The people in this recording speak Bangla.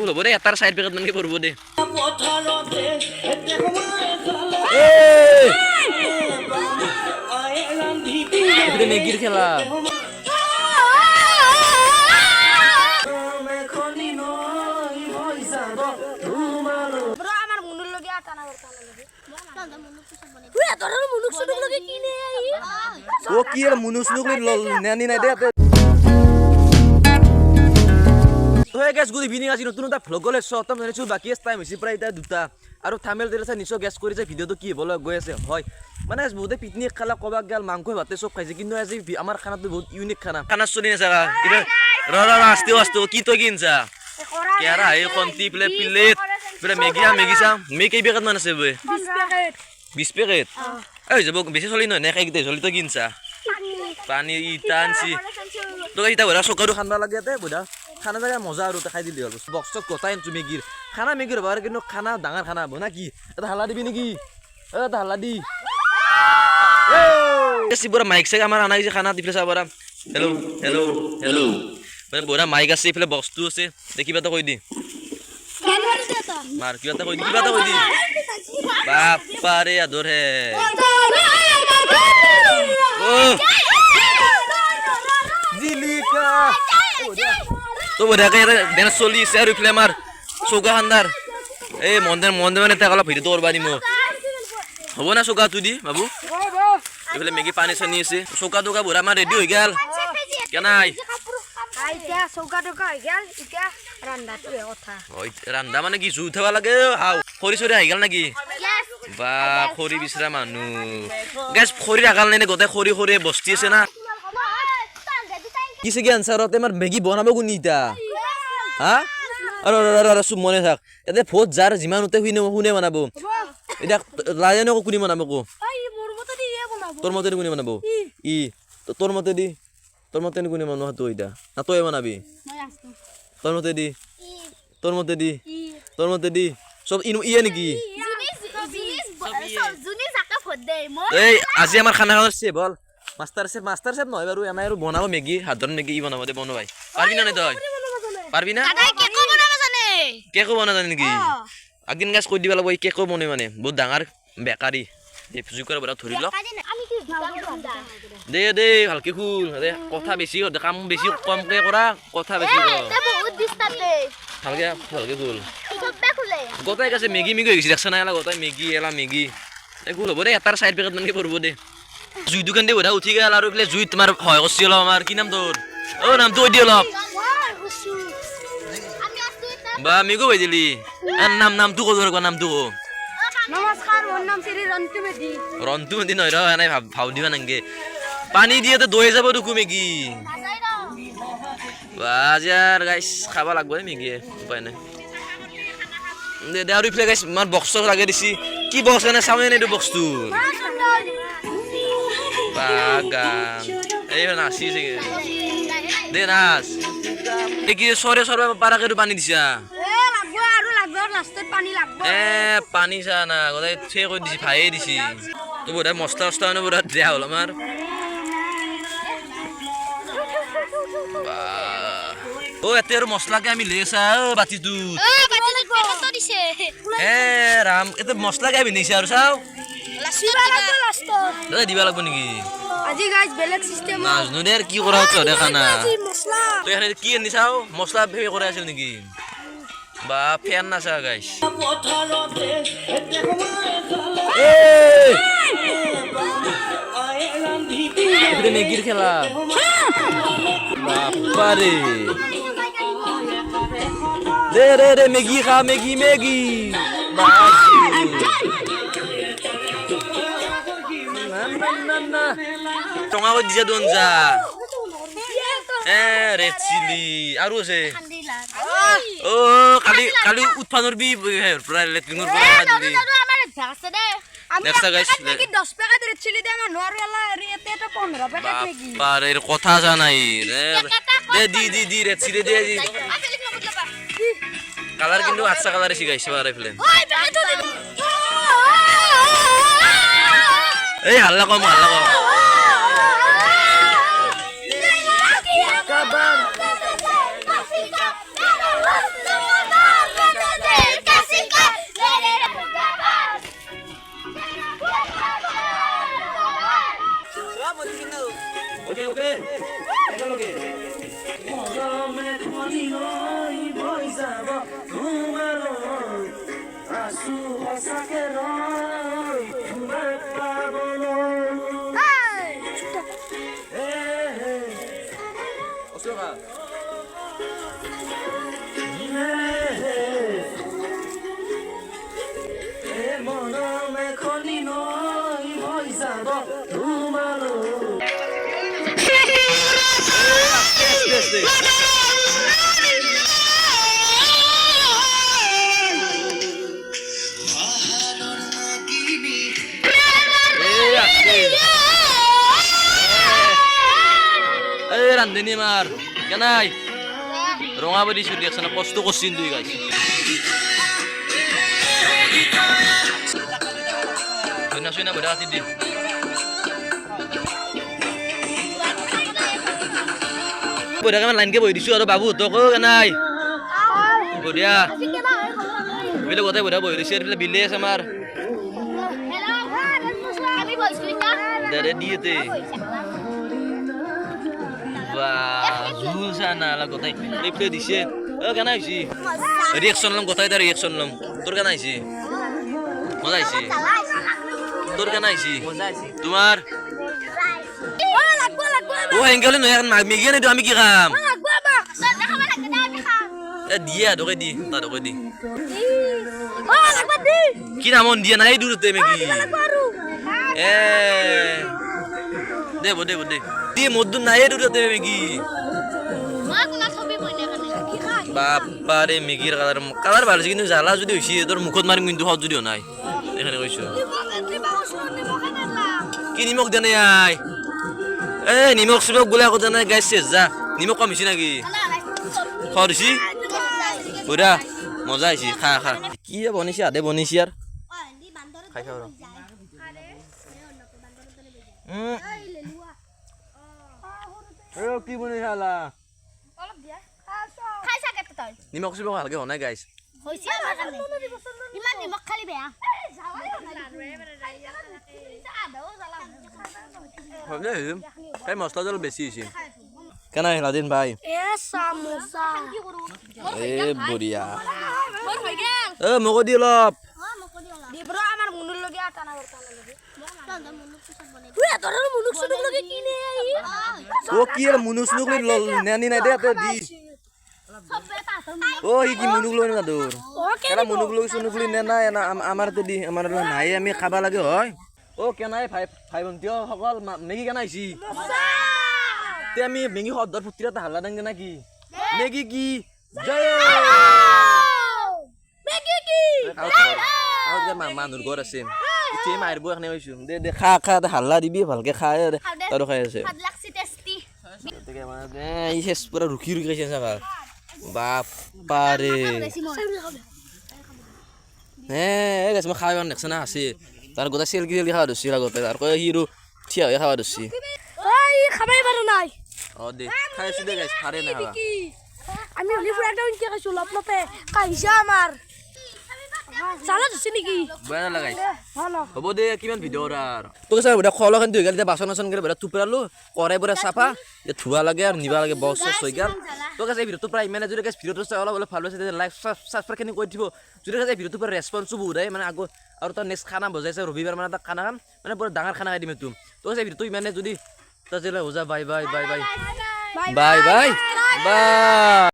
ভুল হ'ব দেই এটাৰ চাইড পেকেট মানকে পৰিব এইপিনে মেগীৰ খেলা। মেখনি নৈ হৈ যাব তোমালৈ Bro, আমার তো গেছ গুড ইভিনিং আজি নতুন এটা ভ্লগ গলে সতম জানিছো বাকী টাইম হৈছে প্ৰায় এতিয়া দুটা। আৰু থামেল দিলে চাই নিশ্চয় গেছ কৰিছে ভিডিঅ'টো কি হ'বলৈ গৈ আছে। হয়। মানে বহুতে পিকনিক খালা কবাক গেল মাংস ভাতে চব খাইছে। কিন্তু আজি আমাৰ খানাটো বহুত ইউনিক খানা। খানা চলি আছে ৰ। ৰ ৰ আস্তে আস্তে কি তই কিনছা কেৰা এই কন্তি প্লেট প্লেট বোলে মেগী আ মেগী চাম মে কেই পেকেট মান আছে বোলে বিছ পেকেট। এই যাব বেছি চলি নহয় নে খাই চলি তই কিনছা পানী। ইটা আনছি। তোক এতিয়া বঢ়া চকাটো খানবা লাগে বঢ়া? খানা জেগা মজা আৰু খাই দিলি হ'ল। বক্স গোটাই আনিছো মেগীৰ। খানা মেগীৰ হ'ব আৰু কিন্তু খানা ডাঙৰ খানা হ'ব না কি এটা হাল্লা দিবি নেকি? এটা হাল্লা দি। বৰা মাইক চাইক আমাৰ আনা গৈছে খানা দিফালে চাব পাৰা হেল্ল' হেল্ল' হেল্ল' মানে বঢ়া মাইক আছে এইফালে বক্সটো আছে। দে কিবা এটা কৈ দি। মাৰ, কিবা এটা কৈ দি, কিবা এটা কৈ দি। বাপাৰে আদৰ হে। জিলিকা! ইয়াতে ডেন্স চলি আছে আৰু ইফালে আমাৰ চৌকা খান্দাৰ এই মন্দিৰ মন্দিৰ মানে তাক অলপ ভিডিঅ'টো কৰিব দিম হ'ব না চৌকাটো দি বাবু। এইফালে মেগী পানী চানী আছে। চৌকা টৌকা বুঢ়া আমাৰ ৰেডি হৈ গ'ল। কেনাই চৌকা ৰান্ধা মানে কি জুই উঠাব লাগে? হাও খৰি চৰি আহি গ'ল নেকি? বা খৰি বিচৰা মানুহ। গেছ খৰি আগাল নে গোটেই খৰি খৰি বস্তি আছে না? কি চাগে আনচাৰত আমাৰ মেগী বনাব কোনি এতিয়া হা? আৰু আৰু চুপ মনে থাক। ইয়াতে ভোট যাৰ যিমান উঠে শুনে শুনে বনাব। এতিয়া লাজেনে কোনে বনাব কো? তোৰ মতে কোনে বনাব? ই তো- তোৰ মতে দি তোৰ মতে কোনে বনোৱা তই এতিয়া না তই বনাবি? মই আছো মতে দি তোৰ মতে দি তোৰ মতে দি চব ইনো ইয়ে নেকি? এই আজি আমাৰ খানা খানাৰ chef master chef master chef নহয় বাৰু আৰু বনাব মেগী সাধাৰণ মেগী ই বনাব দে বনাবাই পাৰবি না নে তই? পাৰবি না? কেকো বনাব জানে। কেকো বনাব জানে নেকি? আগদিন গাছ কৈ দিব লাগিব এই কেকো বনাই মানে। বহুত ডাঙৰ বেকাৰী। এই জুইকৰ পৰা ধৰি লওক দে দে ভালকে খুল দে কথা বেছি কাম বেছি কমকে কৰা কথা বেছি দে ভালকে ভালকে খোলে গোটাই কাছে মেগী মেগী হৈ গৈছে দেখছা নাই এলা গোটাই মেগী এলা মেগী। এই খুল হ'ব দে এটাৰ চাইড পেকেট মানকে পৰিব দে। জুই দোকান দি বোধা উঠি গেল আৰু এইফালে জুইত তোমাৰ সহায় কৰিছে অলপ আমাৰ। কি নাম তোৰ? অ' নামটো কৈ দি অলপ। আমি বা মেগো হৈ দিলি? আৰ নাম নামটো কৈ তোৰ নামটো কো। নমস্কাৰ মোৰ নাম শ্ৰী ৰন্তু মেধি। ৰনটো দি নহয় ৰ এনেই ভাব ভাও দিবা নাংগে পানী দিয়ে তো দৈ যাব মেগী খাব লাগব উপায় নাই। দে দে আৰু ইফালে আমাৰ বক্স লাগে দিছি। কি বক্স এনে চাওঁ এনেই বক্সটো নাচি চাগে দে নাচ। এই কি চৰে চৰে পাৰাকে পানী দিছা? এ লাগব আৰু লাগব লাষ্টত পানী লাগব। এ পানী চা না গোটেই থে কৰি দিছি ভায়ে দিছি। তো বোধহয় মছলা চছলা মানে বোধহয় দিয়া হ'ল আমাৰ। অ ইয়াতে আৰু মছলাকে আমি লৈ আছা অ বাতিটোত। এ ৰাম এতিয়া মছলাকে পিন্ধিছে আৰু চাওঁ। দাদা দিবা লাগব নেকি? আজি গাইজ বেলেগ চিষ্টেম নাজনো দে কি কৰা হৈছে দেখা না। এখানে কি আনি চাওঁ? মছলা কৰা আছিল নেকি? বা চালে আয়ে ৰান্ধি এইপিনে মেগীৰ খেলা। দে দে দে মেগী খা মেগী মেগী। না, না। টঙা কৰি দিছে দেখোন যা এ ৰেড চিলি আৰু আছে অ কালি কালি নৰবি হেৰ পৰা লেট্ৰিনৰ পৰা দিলি চিলি কথা জানাই দে দি দি দি রে চিরে দে দি কালার কিন্তু আচ্ছা কালারে শিখাইছে বারে ফেলেন 에이 하려고 하면 하려고 오케이 오케이 잘 오케이 দিনি মার কেনাই রঙাবাড়ি ছুটি আছে না কষ্ট করছেন দুই গাছ শুনা শুনা বড় হাতি দিন বঢ়িয়া কেমন লাইনকে বহি দিছো আৰু বাবু তক কেনাই বঢ়িয়া এইবিলাক গোটেই বঢ়িয়া বহি দিছে এইফালে বিলে আছে আমাৰ দাদা দিয়েতে দিছে অ' কেনে হৈছে ৰিয়েকশ্যন ল'ম গোটাই তাৰ ৰিয়েকশ্যন ল'ম তোৰ কেনে হৈছে মজা হৈছে তোৰ কেনে হৈছে তোমাৰ অ' হ'লে নহয় মেগী আনি দিওঁ আমি কি খাম দিয়ে আধকে দি তাহাঁতকে দি কি নামত দিয়া নাই দূৰতে মেগী এ দে দে দে দি মধ্য নাই রুটা দেবে মেগি। বাপারে মেগির কালার কালার বাড়ছে কিন্তু জ্বালা যদি হয়েছে তোর মুখত মারিম কিন্তু সহজ যদিও নাই। এখানে কৈছো কি নিমখ দেনে আই? এ নিমখ চিমখ গোলা কথা নাই গাইছে যা। নিমখ কম হয়েছে নাকি? খরছি পুরা মজা হয়েছে খা খা। কি বনিছে আদে বনিছে আর খাই খাব Pero ki mo ni hala. Kaisa ket toy. Nimo ko sibo halge ona guys. Hoisia ma kan. Iman nimo khali be. Hobe him. Kai masla dal besi isin. Kana hela din bhai. E samosa. E buriya. E mogo dilop. Ha mogo dilop. Dibra ও কি এর মুনুক সুনুক নানি নাই দে কি মুনুক লই না দূর আমি খাবা লাগে হয় ও কেনাই ভাই ভাই ভন্তিও সকল মেগি কেনাইছি তে আমি মেগি হদ্দর ফুটিরা তা হাল্লা দেন নাকি মেগি কি জয় মেগি কি মানুষ ঘর আছে ইতে মাইর বুক নে দে দে খা খা দে হাল্লা দিবি ভালকে খা রে তারো খাই আছে। হাত লাগছি টেস্টি তোকে মানে দে এই শেষ পুরো রুকি রুকি খাইছে সাবা বাপ পারে হ্যাঁ এই গাছ মা খাওয়া নেক্স না আছে তার গোটা সেলকি সেলকি খাওয়া দছি লাগতে তার কয় হিরো ঠিয়া হয়ে খাওয়া দছি ওই খাবাই পারো নাই। ও দে খাইছি দে গাছ পারে না আমি হলি পুরাটা উনকে খাইছো লপ লপে। খাইছা আমার চালা যাচ্ছে নেকি? বেয়া নালাগাই। হ'ব দে কিমান ভিডিঅ' তাৰ তোকে চাই বুঢ়া খোৱা খান দুই গালিতে বাচন বাচন কৰি বুঢ়া টুপৰালো কৰাই বুঢ়া চাফা যে ধুৱা লাগে আৰু নিবা লাগে বক্স চক্স হৈ গ'ল। তোক এই ভিডিঅ'টো প্ৰায় ইমানে যদি কৈছে ভিডিঅ'টো চাই অলপ অলপ ভালো পাইছে লাইক ছাবস্ক্ৰাইবখিনি কৈ দিব। যদি কৈছে ভিডিঅ'টো পৰা ৰেচপন্সো বহুত আহে মানে আগত আৰু তাৰ নেক্সট খানা বজাইছে ৰবিবাৰ মানে তাক খানা খাম মানে পুৰা ডাঙৰ খানা খাই দিম এইটো। তোক এই ভিডিঅ'টো ইমানে যদি তই যে বুজা bye bye bye bye bye bye bye